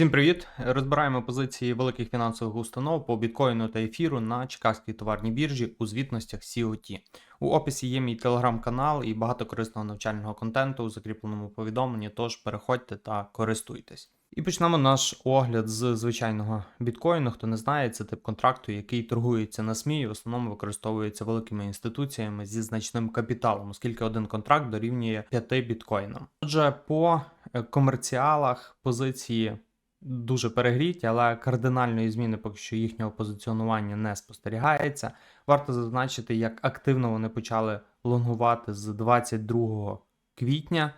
Всім привіт! Розбираємо позиції великих фінансових установ по біткоїну та ефіру на Чикагській товарній біржі у звітностях COT. У описі є мій телеграм-канал і багато корисного навчального контенту у закріпленому повідомленні, тож переходьте та користуйтесь. І почнемо наш огляд з звичайного біткоїну. Хто не знає, це тип контракту, який торгується на СМІ і в основному використовується великими інституціями зі значним капіталом, оскільки один контракт дорівнює 5 біткоїнам. Отже, по е, комерціалах позиції дуже перегріті, але кардинальної зміни поки що їхнього позиціонування не спостерігається. Варто зазначити, як активно вони почали лонгувати з 22 квітня.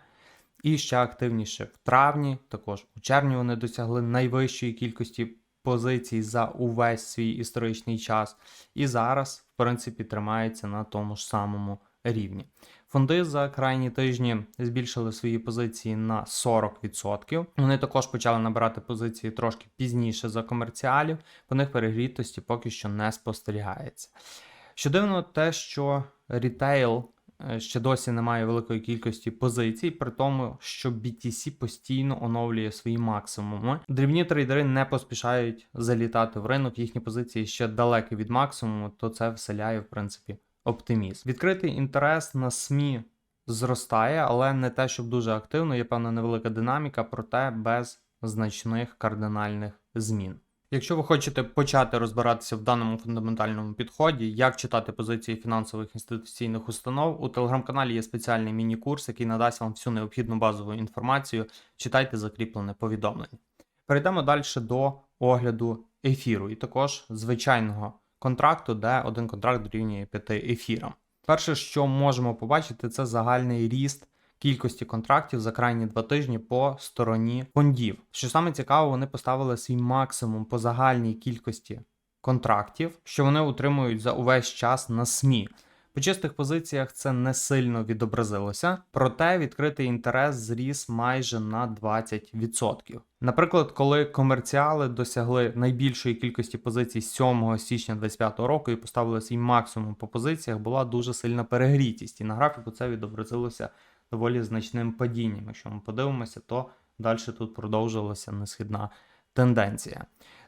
І ще активніше в травні, також у червні вони досягли найвищої кількості позицій за увесь свій історичний час. І зараз, в принципі, тримаються на тому ж самому рівні. Фонди за крайні тижні збільшили свої позиції на 40%. Вони також почали набирати позиції трошки пізніше за комерціалів, по них перегрітості поки що не спостерігається. Що дивно, те, що рітейл е, ще досі не має великої кількості позицій, при тому, що BTC постійно оновлює свої максимуми. Дрібні трейдери не поспішають залітати в ринок, їхні позиції ще далекі від максимуму, то це вселяє, в принципі, оптимізм. Відкритий інтерес на СМІ зростає, але не те, щоб дуже активно, є певна невелика динаміка, проте без значних кардинальних змін. Якщо ви хочете почати розбиратися в даному фундаментальному підході, як читати позиції фінансових інституційних установ, у телеграм-каналі є спеціальний міні-курс, який надасть вам всю необхідну базову інформацію. Читайте закріплене повідомлення. Перейдемо далі до огляду ефіру і також звичайного контракту, де один контракт дорівнює 5 ефірам. Перше, що можемо побачити, це загальний ріст кількості контрактів за крайні два тижні по стороні фондів. Що саме цікаво, вони поставили свій максимум по загальній кількості контрактів, що вони утримують за увесь час на СМІ. По чистих позиціях це не сильно відобразилося, проте відкритий інтерес зріс майже на 20%. Наприклад, коли комерціали досягли найбільшої кількості позицій 7 січня 2025 року і поставили свій максимум по позиціях, була дуже сильна перегрітість, і на графіку це відобразилося доволі значним падінням. Якщо ми подивимося, то далі тут продовжилася несхідна тенденція.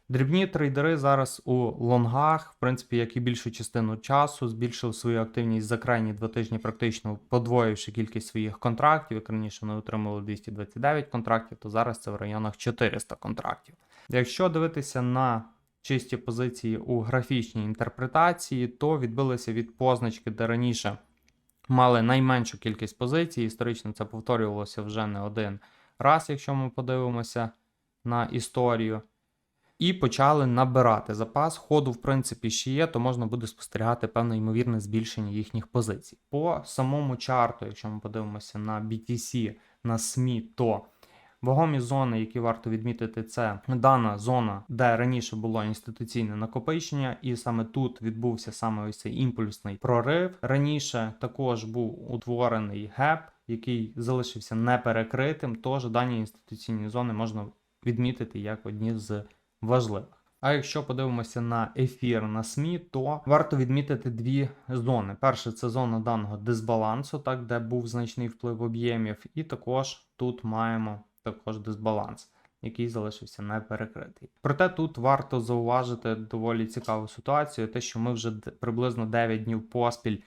Дрібні трейдери зараз у лонгах, в принципі, як і більшу частину часу, збільшили свою активність за крайні два тижні, практично подвоївши кількість своїх контрактів. Як раніше вони отримали 229 контрактів, то зараз це в районах 400 контрактів. Якщо дивитися на чисті позиції у графічній інтерпретації, то відбилися від позначки, де раніше мали найменшу кількість позицій. Історично це повторювалося вже не один раз, якщо ми подивимося на історію і почали набирати запас. Ходу, в принципі, ще є, то можна буде спостерігати певне ймовірне збільшення їхніх позицій. По самому чарту, якщо ми подивимося на BTC, на СМІ, то вагомі зони, які варто відмітити, це дана зона, де раніше було інституційне накопичення, і саме тут відбувся саме ось цей імпульсний прорив. Раніше також був утворений геп, який залишився неперекритим, тож дані інституційні зони можна відмітити як одні з важливих. А якщо подивимося на ефір на СМІ, то варто відмітити дві зони. Перша це зона даного дисбалансу, так де був значний вплив об'ємів, і також тут маємо також дисбаланс, який залишився неперекритий. Проте тут варто зауважити доволі цікаву ситуацію, те, що ми вже приблизно 9 днів поспіль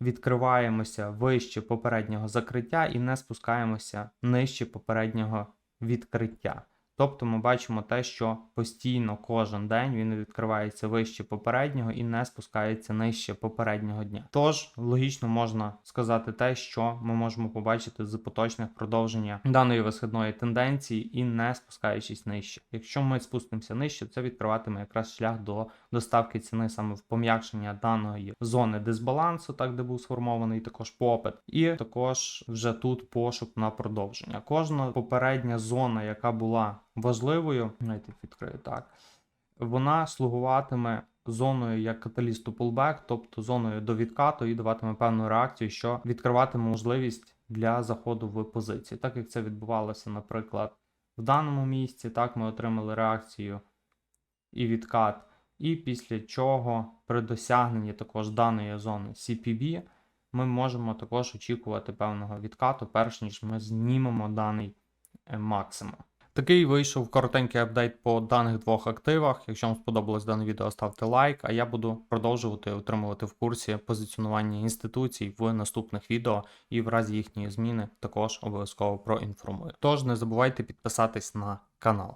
відкриваємося вище попереднього закриття і не спускаємося нижче попереднього відкриття. Тобто ми бачимо те, що постійно кожен день він відкривається вище попереднього і не спускається нижче попереднього дня. Тож логічно можна сказати те, що ми можемо побачити з поточних продовження даної висхідної тенденції і не спускаючись нижче. Якщо ми спустимося нижче, це відкриватиме якраз шлях до доставки ціни саме в пом'якшення даної зони дисбалансу, так де був сформований також попит, і також вже тут пошук на продовження. Кожна попередня зона, яка була важливою, навіть відкрию так, вона слугуватиме зоною як каталісту pullback, тобто зоною до відкату і даватиме певну реакцію, що відкриватиме можливість для заходу в позиції. Так як це відбувалося, наприклад, в даному місці, так ми отримали реакцію і відкат, і після чого при досягненні також даної зони CPB ми можемо також очікувати певного відкату, перш ніж ми знімемо даний е, максимум. Такий вийшов коротенький апдейт по даних двох активах. Якщо вам сподобалось дане відео, ставте лайк, а я буду продовжувати отримувати в курсі позиціонування інституцій в наступних відео і в разі їхньої зміни також обов'язково проінформую. Тож не забувайте підписатись на канал.